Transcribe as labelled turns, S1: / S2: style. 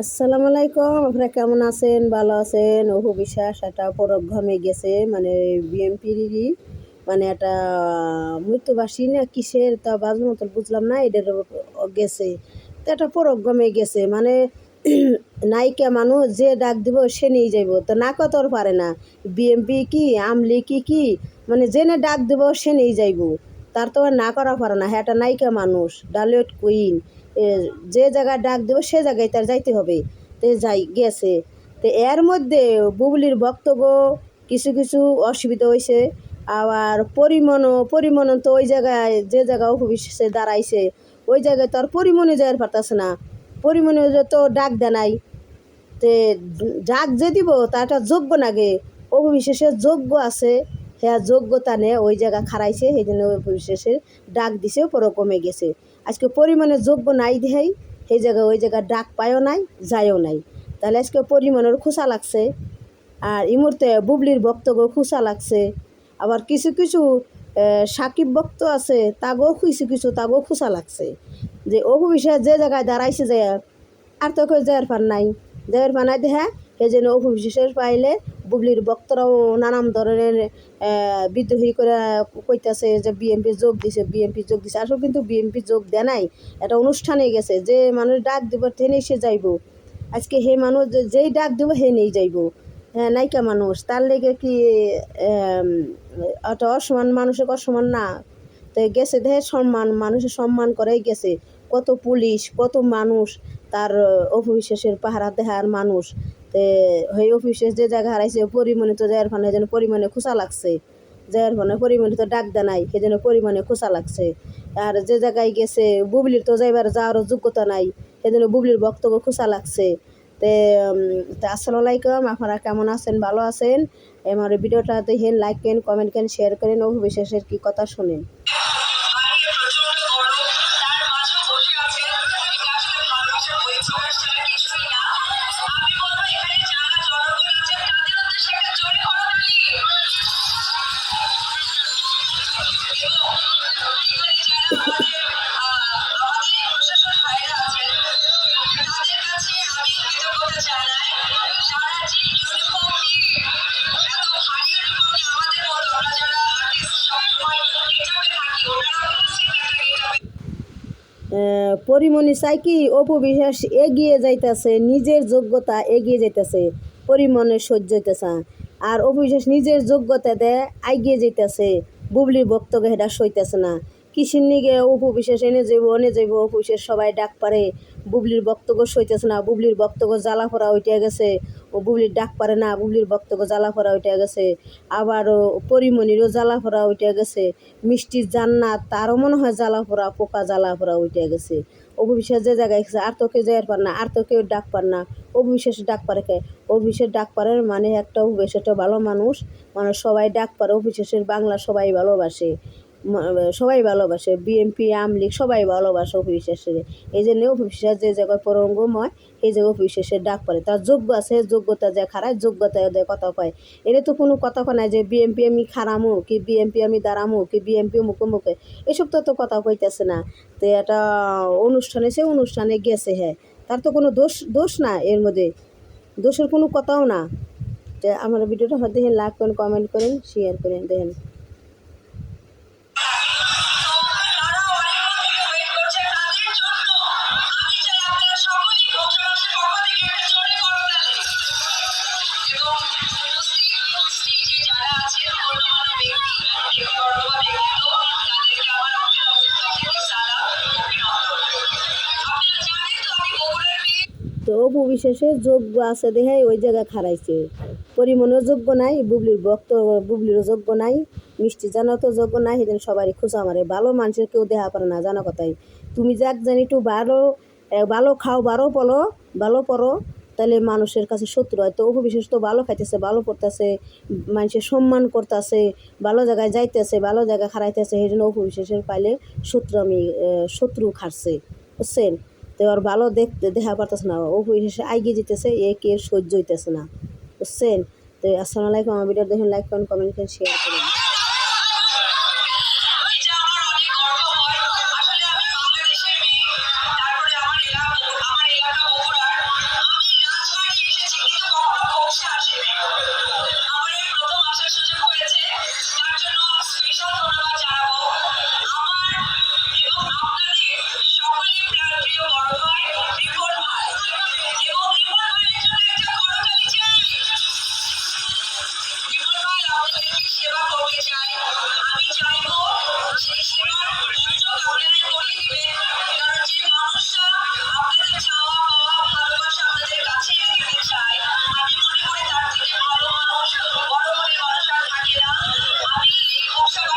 S1: আসসালামু আলাইকুম, আপনারা কেমন আছেন? ভালো আছেন? অহু বিশ্বাস, একটা পরক্ষমে গেছে মানে বিএমপিরই মানে একটা, মৃত্যুবাসী না কিসের তা বাজ মতন বুঝলাম না, এদের গেছে। তো একটা পরক্ষমে গেছে মানে নায়িকা মানুষ যে ডাক দিব সে নিয়ে যাইব। তো না কত পারে না। বিএমপি কি, আমলি কি কি? মানে জেনে ডাক দিব সে নিয়ে যাইব। তার তো আর না করা পারে না হ্যাঁ একটা নায়িকা মানুষ, ডালিউড কুইন। যে জায়গায় ডাক দেবো, সে জায়গায় তার যাইতে হবে। তো যাই, গেছে। তো এর মধ্যে বুবলির বক্তব্য কিছু কিছু অসুবিধা হয়েছে আবার পরিমণও পরিমণন তো ওই জায়গায়, যে জায়গায় অফিসে দাঁড়াইছে, ওই জায়গায় তো আর পরিমণে যাওয়ার পারতেছে না। পরিমণে তো ডাক দেয় নাই। তে ডাক যে দিব, তা একটা যোগ্য নাগে। অভিবিশেষে যোগ্য আছে। হ্যাঁ যোগ্যতা নে, ওই জায়গা খারাইছে সেই জন্য অভিবিশেষে ডাক দিছে পরে কমে গেছে। আজকে পরিমাণে যোগ্য নাই দেহাই সেই জায়গায় ওই জায়গায় ডাক পায়ও নাই, যায়ও নাই। তাহলে আজকে পরিমাণের খুশা লাগছে। আর এই মুহূর্তে বুবলির বক্তব্য খুশা লাগছে। আবার কিছু কিছু সাকিব বক্ত আছে, তাগো কিছু কিছু, তাগো খুশা লাগছে। যে অহু বিষয়ে যে জায়গায় দাঁড়াইছে যে, আর তো কেউ পার নাই। যাওয়ার পার নাই হ্যাঁ সেই জন্য অপু বিশেষের পাইলে বুবলির বক্তরাও নানান ধরনের বিদ্রোহী করে কইতাছে যে বিএমপি যোগ দিছে বিএমপি যোগ দিছে। আসলে কিন্তু বিএমপি যোগ দেয় নাই। এটা অনুষ্ঠানে গেছে। যে মানুষ ডাক দিব টেনে সে যাইব। আজকে হে মানুষ যেই ডাক দিব হে নেই যাইব। হ্যাঁ নাইকা মানুষ। তার লেগে কি একটা অসমান মানুষের অসমান না? তো গেছে দেহে সম্মান, মানুষের সম্মান করেই গেছে। কত পুলিশ, কত মানুষ তার অফিসের পাহারা দেহার মানুষ। তে অফিসে যে জায়গা হারাইছে পরিমাণে তো যার ফানে যেন পরিমাণে খুশা লাগছে। যার ফানে পরিমাণে তো ডাক দেয় নাই সে যেন পরিমাণে খুশা লাগছে। আর যে জায়গায় গেছে, বুবলির তো যাইবার যাওয়ারও যোগ্যতা নাই সেজন্য বুবলির বক্তব্য খুশা লাগছে। তে আসসালামু আলাইকুম, আপনারা কেমন আছেন? ভালো আছেন? আমার ভিডিওটা দেখেন লাইক করেন কমেন্ট করেন শেয়ার করেন ও কি কথা শুনেন। পরিমণি চাই কি অপু বিশ্বাস এগিয়ে যাইতেছে, নিজের যোগ্যতা এগিয়ে যাইতেছে, পরিমণের সহ্য হইতেছে আর অপু বিশ্বাস নিজের যোগ্যতা দেয়, এগিয়ে যাইতেছে। বুবলির বক্তব্য এটা সইতেছে না। কিসির নিগে অপু বিশ্বাস এনে যাইব এনে যাইব অপু বিশ্বাস সবাই ডাক পারে। বুবলির বক্তব্য সইতেছে না, বুবলির বক্তব্য জ্বালা ফোরা উঠে গেছে। ও বুবলির ডাক পারে না, বুবলির বক্তব্য জ্বালা ফোরা উঠে গেছে। আবার পরিমণিরও জ্বালা ফোরা উঠে গেছে। মিষ্টির জান্নাত, তারও মনে হয় জ্বালা ফোরা পোকা জ্বালা ফোরা উঠে গেছে। অভিবিশ্বাস যে জায়গায় গেছে, আর তো কেউ যাইতে পার না, আর তো কেউ ডাক পার না। অভিবিশ্বাস ডাক পারে কে? অভিবিশ্বাস ডাক পারে মানে একটা অভিবেশ একটা ভালো মানুষ মানে সবাই ডাক পারে। অভিবিশ্বাসের বাংলা সবাই ভালোবাসে। সবাই ভালোবাসে বিএমপি আমলিগ সবাই ভালোবাসে অফিসের এই জন্য অফিসার যে জায়গায় পরঙ্গময়, এই জায়গায় অফিসের ডাক পড়ে। তার যোগ্য আছে, যোগ্যতা যে খারাপ, যোগ্যতা ওদের কথা কয়। এর তো কোনো কথা কয় নাই যে বিএমপি আমি খারামো, কি বিএমপি আমি দাঁড়ামো, কি বিএমপি মুখে মুখে। এসব তো তো কথা কইতেছে না। তো এটা অনুষ্ঠানে, সে অনুষ্ঠানে গেছে হ্যাঁ তার তো কোনো দোষ দোষ না এর মধ্যে। দোষের কোনো কথাও না। আমার ভিডিওটা দেখেন, লাইক করেন কমেন্ট করেন শেয়ার করেন, দেখেন। তো অপু বিশেষে যোগ্য আছে দেখে ওই জায়গায় খারাইছে পরিমণের যোগ্য নাই, বুবলির বক্ত বুবলিরও যোগ্য নাই, মিষ্টি জানার তো যোগ্য নাই, সেদিন সবারই খোঁজা মারে ভালো মানুষের কেউ দেখা পারে না, জানা কথাই। তুমি যাক জানি একটু ভালো ভালো খাও বারো পলো ভালো পড়ো তাহলে মানুষের কাছে শত্রু হয়। তো অপু বিশেষ তো ভালো খাইতেছে, ভালো পড়তেছে, মানুষের সম্মান করতেছে, ভালো জায়গায় যাইতেছে, ভালো জায়গায় খারাইতেছে সেই জন্য অপু বিশেষের পাইলে শত্রু আমি শত্রু খাটছে। বুঝছেন? তো আর ভালো দেখতে দেখা পারতেছে না। ও এসে আইগে যেতেছে এ কে সহ্য হইতেছে না। বুঝছেন? তো আসসালামু আলাইকুম, আমার ভিডিও দেখুন লাইক করেন কমেন্ট করেন শেয়ার আমি এই